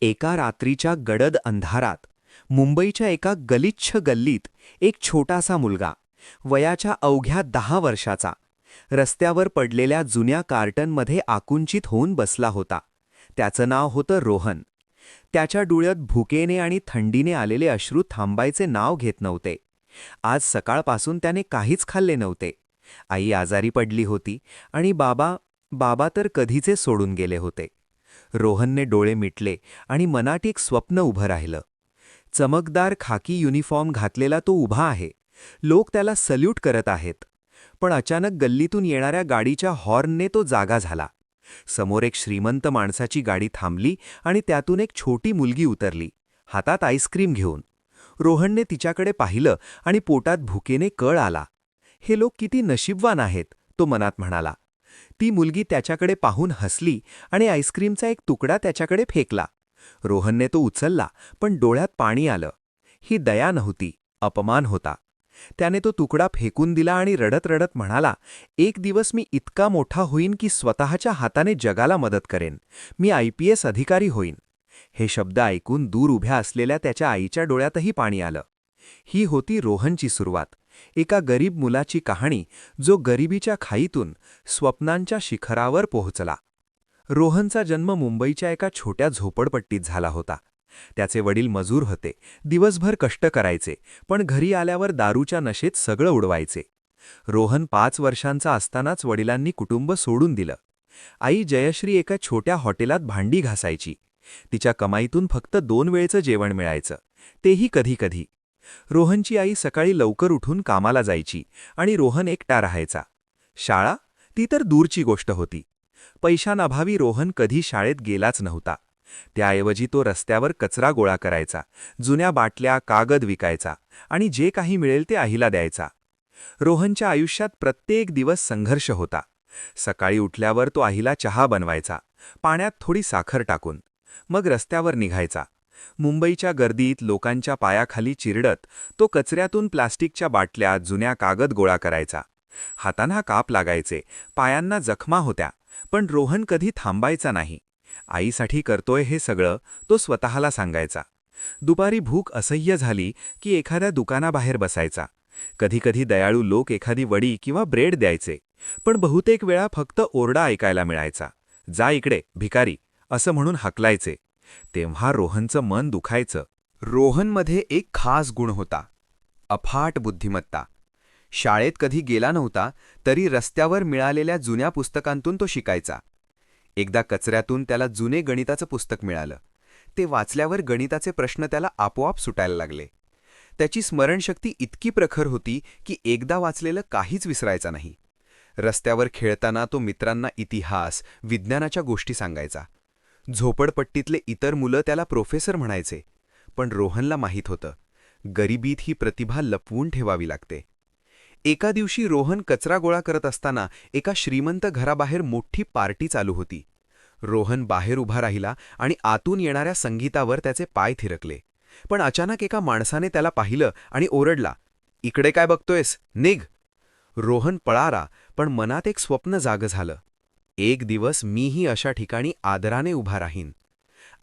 एका रात्रीच्या गडद अंधारात मुंबईच्या एका गलिच्छ गल्लीत एक छोटासा मुलगा वयाच्या अवघ्या दहा वर्षाचा रस्त्यावर पडलेल्या जुन्या कार्टनमध्ये आकुंचित होऊन बसला होता. त्याचं नाव होतं रोहन. त्याच्या डोळ्यात भुकेने आणि थंडीने आलेले अश्रू थांबायचे नाव घेत नव्हते. आज सकाळपासून त्याने काहीच खाल्ले नव्हते. आई आजारी पडली होती आणि बाबा बाबा तर कधीचे सोडून गेले होते. रोहनने डोळे मिटले आणि मनात एक स्वप्न उभं राहिलं. चमकदार खाकी युनिफॉर्म घातलेला तो उभा आहे. लोक त्याला सल्यूट करत आहेत. पण अचानक गल्लीतून येणाऱ्या गाडीच्या हॉर्नने तो जागा झाला. समोर एक श्रीमंत माणसाची गाडी थांबली आणि त्यातून एक छोटी मुलगी उतरली. हातात आईस्क्रीम घेऊन. रोहनने तिच्याकडे पाहिलं आणि पोटात भुकेने कळ आला. हे लोक किती नशीबवान आहेत तो मनात म्हणाला. ती मुलगी त्याच्याकडे पाहून हसली आणि आईस्क्रीमचा एक तुकडा त्याच्याकडे फेकला. रोहनने तो उचलला पण डोळ्यात पाणी आलं. ही दया नव्हती अपमान होता. त्याने तो तुकडा फेकून दिला आणि रडत रडत म्हणाला एक दिवस मी इतका मोठा होईन की स्वतःच्या हाताने जगाला मदत करेन. मी आयपीएस अधिकारी होईन. हे शब्द ऐकून दूर उभ्या असलेल्या त्याच्या आईच्या डोळ्यातही पाणी आलं. ही होती रोहनची सुरुवात. एका गरीब मुलाची कहाणी जो गरिबीच्या खाईतून स्वप्नांच्या शिखरावर पोहोचला. रोहनचा जन्म मुंबईच्या एका छोट्या झोपडपट्टीत झाला होता. त्याचे वडील मजूर होते. दिवसभर कष्ट करायचे पण घरी आल्यावर दारूच्या नशेत सगळं उडवायचे. रोहन पाच वर्षांचा असतानाच वडिलांनी कुटुंब सोडून दिलं. आई जयश्री एका छोट्या हॉटेलात भांडी घासायची. तिच्या कमाईतून फक्त दोन वेळचं जेवण मिळायचं. तेही कधी कधी रोहनची आई सकाळी लवकर उठून कामाला जायची आणि रोहन एकटा राहायचा. शाळा? ती तर दूरची गोष्ट होती. पैशांअभावी रोहन कधी शाळेत गेलाच नव्हता. त्याऐवजी तो रस्त्यावर कचरा गोळा करायचा जुन्या बाटल्या कागद विकायचा आणि जे काही मिळेल ते आईला द्यायचा. रोहनच्या आयुष्यात प्रत्येक दिवस संघर्ष होता. सकाळी उठल्यावर तो आईला चहा बनवायचा पाण्यात थोडी साखर टाकून. मग रस्त्यावर निघायचा. मुंबईच्या गर्दीत लोकांच्या पायाखाली चिरडत तो कचऱ्यातून प्लास्टिकच्या बाटल्या जुन्या कागद गोळा करायचा. हातांना काप लागायचे पायांना जखमा होत्या पण रोहन कधी थांबायचा नाही. आईसाठी करतोय हे सगळं तो स्वतःला सांगायचा. दुपारी भूक असह्य झाली की एखाद्या दुकानाबाहेर बसायचा. कधीकधी दयाळू लोक एखादी वडी किंवा ब्रेड द्यायचे पण बहुतेक वेळा फक्त ओरडा ऐकायला मिळायचा. जा इकडे भिकारी असं म्हणून हकलायचे. तेव्हा रोहनचं मन दुखायचं. रोहनमध्ये एक खास गुण होता. अफाट बुद्धिमत्ता. शाळेत कधी गेला नव्हता तरी रस्त्यावर मिळालेल्या जुन्या पुस्तकांतून तो शिकायचा. एकदा कचऱ्यातून त्याला जुने गणिताचं पुस्तक मिळालं. ते वाचल्यावर गणिताचे प्रश्न त्याला आपोआप सुटायला लागले. त्याची स्मरणशक्ती इतकी प्रखर होती की एकदा वाचलेलं काहीच विसरायचा नाही. रस्त्यावर खेळताना तो मित्रांना इतिहास विज्ञानाच्या गोष्टी सांगायचा. झोपडपट्टीतले इतर मुलं त्याला प्रोफेसर म्हणायचे. पण रोहनला माहीत होतं. गरिबीत ही प्रतिभा लपवून ठेवावी लागते. एका दिवशी रोहन कचरा गोळा करत असताना एका श्रीमंत घराबाहेर मोठी पार्टी चालू होती. रोहन बाहेर उभा राहिला आणि आतून येणाऱ्या संगीतावर त्याचे पाय थिरकले. पण अचानक एका माणसाने त्याला पाहिलं आणि ओरडला इकडे काय बघतोयस? निघ. रोहन पळारा पण मनात एक स्वप्न जाग झालं. एक दिवस मीही अशा ठिकाणी आदराने उभा राहीन.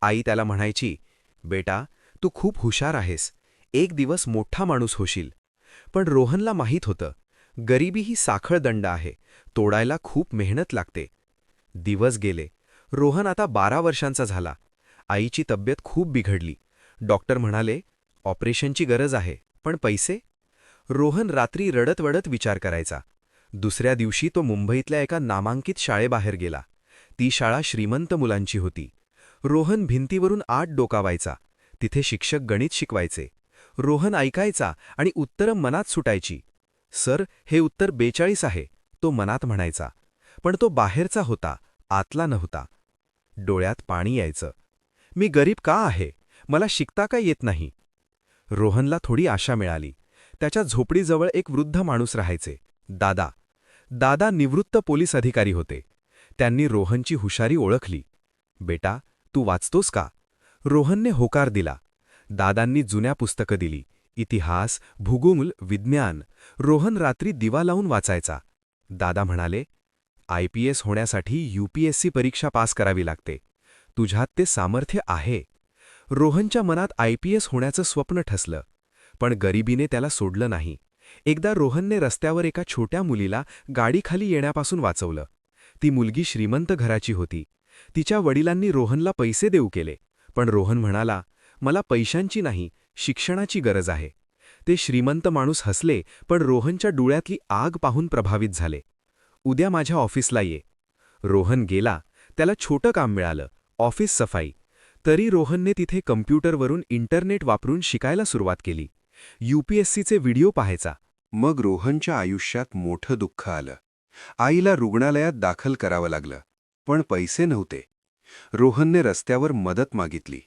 आई त्याला म्हणायची बेटा तू खूप हुशार आहेस. एक दिवस मोठा माणूस होशील. पण रोहनला माहीत होतं गरिबी ही साखळ दंड आहे तोडायला खूप मेहनत लागते. दिवस गेले. रोहन आता बारा वर्षांचा झाला. आईची तब्येत खूप बिघडली. डॉक्टर म्हणाले ऑपरेशनची गरज आहे पण पैसे? रोहन रात्री रडत वडत विचार करायचा. दुसऱ्या दिवशी तो मुंबईतल्या एका नामांकित शाळेबाहेर गेला. ती शाळा श्रीमंत मुलांची होती. रोहन भिंतीवरून आत डोकावायचा. तिथे शिक्षक गणित शिकवायचे. रोहन ऐकायचा आणि उत्तरं मनात सुटायची. सर हे उत्तर बेचाळीस आहे तो मनात म्हणायचा. पण तो बाहेरचा होता आतला नव्हता. डोळ्यात पाणी यायचं. मी गरीब का आहे? मला शिकता का येत नाही? रोहनला थोडी आशा मिळाली. त्याच्या झोपडीजवळ एक वृद्ध माणूस राहायचे. दादा दादा निवृत्त पोलीस अधिकारी होते. त्यांनी रोहनची हुशारी ओळखली. बेटा तू वाचतोस का? रोहनने होकार दिला. दादांनी जुन्या पुस्तकं दिली. इतिहास भूगोल विज्ञान. रोहन रात्री दिवा लावून वाचायचा. दादा म्हणाले आय पी एस होण्यासाठी यूपीएससी परीक्षा पास करावी लागते. तुझ्यात ते सामर्थ्य आहे. रोहनच्या मनात आय होण्याचं स्वप्न ठसलं. पण गरिबीने त्याला सोडलं नाही. एकदा रोहनने रस्त्यावर एका छोट्या मुलीला गाडीखाली येण्यापासून वाचवलं. ती मुलगी श्रीमंत घराची होती. तिच्या वडिलांनी रोहनला पैसे देऊ केले. पण रोहन म्हणाला मला पैशांची नाही शिक्षणाची गरज आहे. ते श्रीमंत माणूस हसले पण रोहनच्या डोळ्यातली आग पाहून प्रभावित झाले. उद्या माझ्या ऑफिसला ये. रोहन गेला. त्याला छोटं काम मिळालं ऑफिस सफाई. तरी रोहनने तिथे कम्प्युटरवरून इंटरनेट वापरून शिकायला सुरुवात केली. यूपीएससीचे व्हिडिओ पाहायचा. मग रोहनच्या आयुष्यात मोठं दुःख आलं. आईला रुग्णालयात दाखल करावं लागलं पण पैसे नव्हते. रोहनने रस्त्यावर मदत मागितली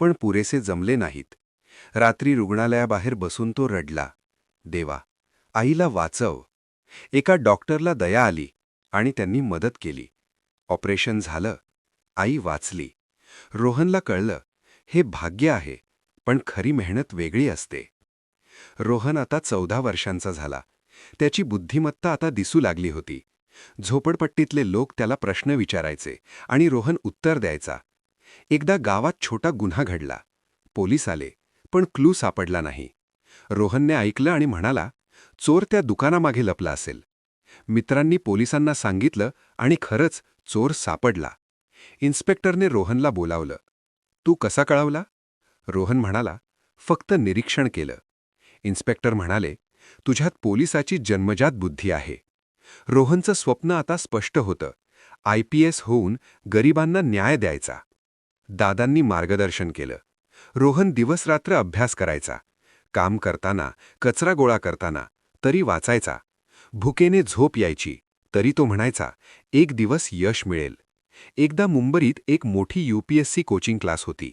पण पुरेसे जमले नाहीत. रात्री रुग्णालयाबाहेर बसून तो रडला. देवा आईला वाचव. एका डॉक्टरला दया आली आणि त्यांनी मदत केली. ऑपरेशन झालं. आई वाचली. रोहनला कळलं हे भाग्य आहे पण खरी मेहनत वेगळी असते. रोहन आता चौदा वर्षांचा झाला. त्याची बुद्धिमत्ता आता दिसू लागली होती. झोपडपट्टीतले लोक त्याला प्रश्न विचारायचे आणि रोहन उत्तर द्यायचा. एकदा गावात छोटा गुन्हा घडला. पोलीस आले पण क्लू सापडला नाही. रोहनने ऐकलं आणि म्हणाला चोर त्या दुकानामागे लपला असेल. मित्रांनी पोलिसांना सांगितलं आणि खरंच चोर सापडला. इन्स्पेक्टरने रोहनला बोलावलं. तू कसा कळवला? रोहन म्हणाला फक्त निरीक्षण केलं. इन्स्पेक्टर म्हणाले तुझ्यात पोलिसाची जन्मजात बुद्धी आहे. रोहनचं स्वप्न आता स्पष्ट होतं. आय पी एस होऊन गरिबांना न्याय द्यायचा. दादांनी मार्गदर्शन केलं. रोहन दिवसरात्र अभ्यास करायचा. काम करताना कचरा गोळा करताना तरी वाचायचा. भुकेने झोप यायची तरी तो म्हणायचा एक दिवस यश मिळेल. एकदा मुंबईत एक मोठी यूपीएससी कोचिंग क्लास होती.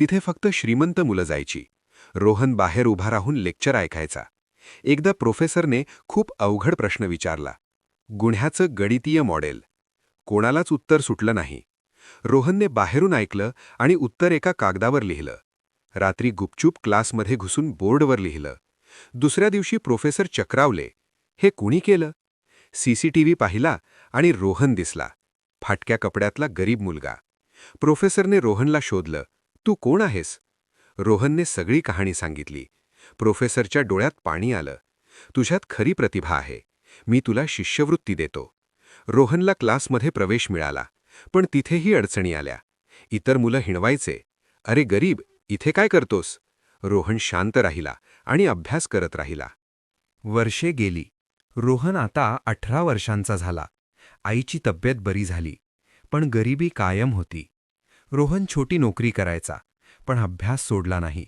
तिथे फक्त श्रीमंत मुलं जायची. रोहन बाहेर उभा राहून लेक्चर ऐकायचा. एकदा प्रोफेसरने खूप अवघड प्रश्न विचारला. गुन्ह्याचं गणितीय मॉडेल. कोणालाच उत्तर सुटलं नाही. रोहनने बाहेरून ऐकलं आणि उत्तर एका कागदावर लिहिलं. रात्री गुपचूप क्लासमध्ये घुसून बोर्डवर लिहिलं. दुसऱ्या दिवशी प्रोफेसर चक्रावले हे कुणी केलं? सीसीटीव्ही पाहिला आणि रोहन दिसला. फाटक्या कपड्यातला गरीब मुलगा. प्रोफेसरने रोहनला शोधलं तू कोण आहेस? रोहनने सगळी कहाणी सांगितली. प्रोफेसरच्या डोळ्यात पाणी आलं. तुझ्यात खरी प्रतिभा आहे. मी तुला शिष्यवृत्ती देतो. रोहनला क्लासमध्ये प्रवेश मिळाला. पण तिथेही अडचणी आल्या. इतर मुलं हिणवायचे. अरे गरीब इथे काय करतोस? रोहन शांत राहिला आणि अभ्यास करत राहिला. वर्षे गेली. रोहन आता अठरा वर्षांचा झाला. आईची तब्येत बरी झाली. पण गरिबी कायम होती. रोहन छोटी नोकरी करायचा. पण अभ्यास सोडला नाही.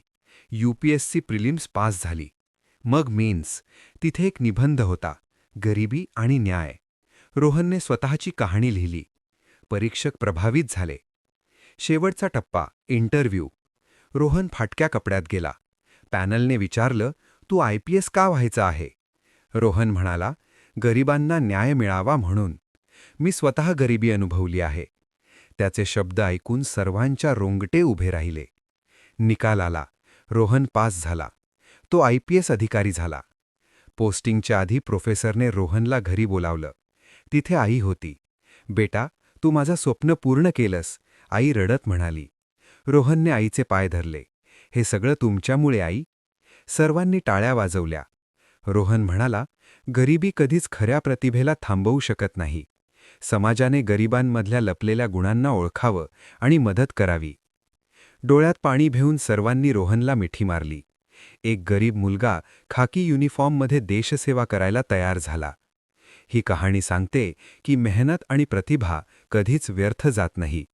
यूपीएससी प्रिलिम्स पास झाली. मग मेन्स तिथे एक निबंध होता गरिबी आणि न्याय. रोहनने स्वतःची कहाणी लिहिली. परीक्षक प्रभावित झाले. शेवटचा टप्पा इंटरव्ह्यू. रोहन फाटक्या कपड्यात गेला. पॅनलने विचारलं तू आय पी एस का व्हायचं आहे? रोहन म्हणाला गरिबांना न्याय मिळावा म्हणून. मी स्वतः गरिबी अनुभवली आहे. त्याचे शब्द ऐकून सर्वांच्या रोंगटे उभे राहिले. निकाल आला. रोहन पास झाला. तो आय पी एस अधिकारी झाला. पोस्टिंगच्या आधी प्रोफेसरने रोहनला घरी बोलावलं. तिथे आई होती. बेटा तू माझं स्वप्न पूर्ण केलंस आई रडत म्हणाली. रोहनने आईचे पाय धरले. हे सगळं तुमच्यामुळे आई. सर्वांनी टाळ्या वाजवल्या. रोहन म्हणाला गरिबी कधीच खऱ्या प्रतिभेला थांबवू शकत नाही. समाजाने गरिबांमधल्या लपलेल्या गुणांना ओळखावं आणि मदत करावी. डोळ्यात पाणी भेऊन सर्वांनी रोहनला मिठी मारली. एक गरीब मुलगा खाकी युनिफॉर्ममध्ये देशसेवा करायला तयार झाला. ही कहाणी सांगते की मेहनत आणि प्रतिभा कधीच व्यर्थ जात नाही.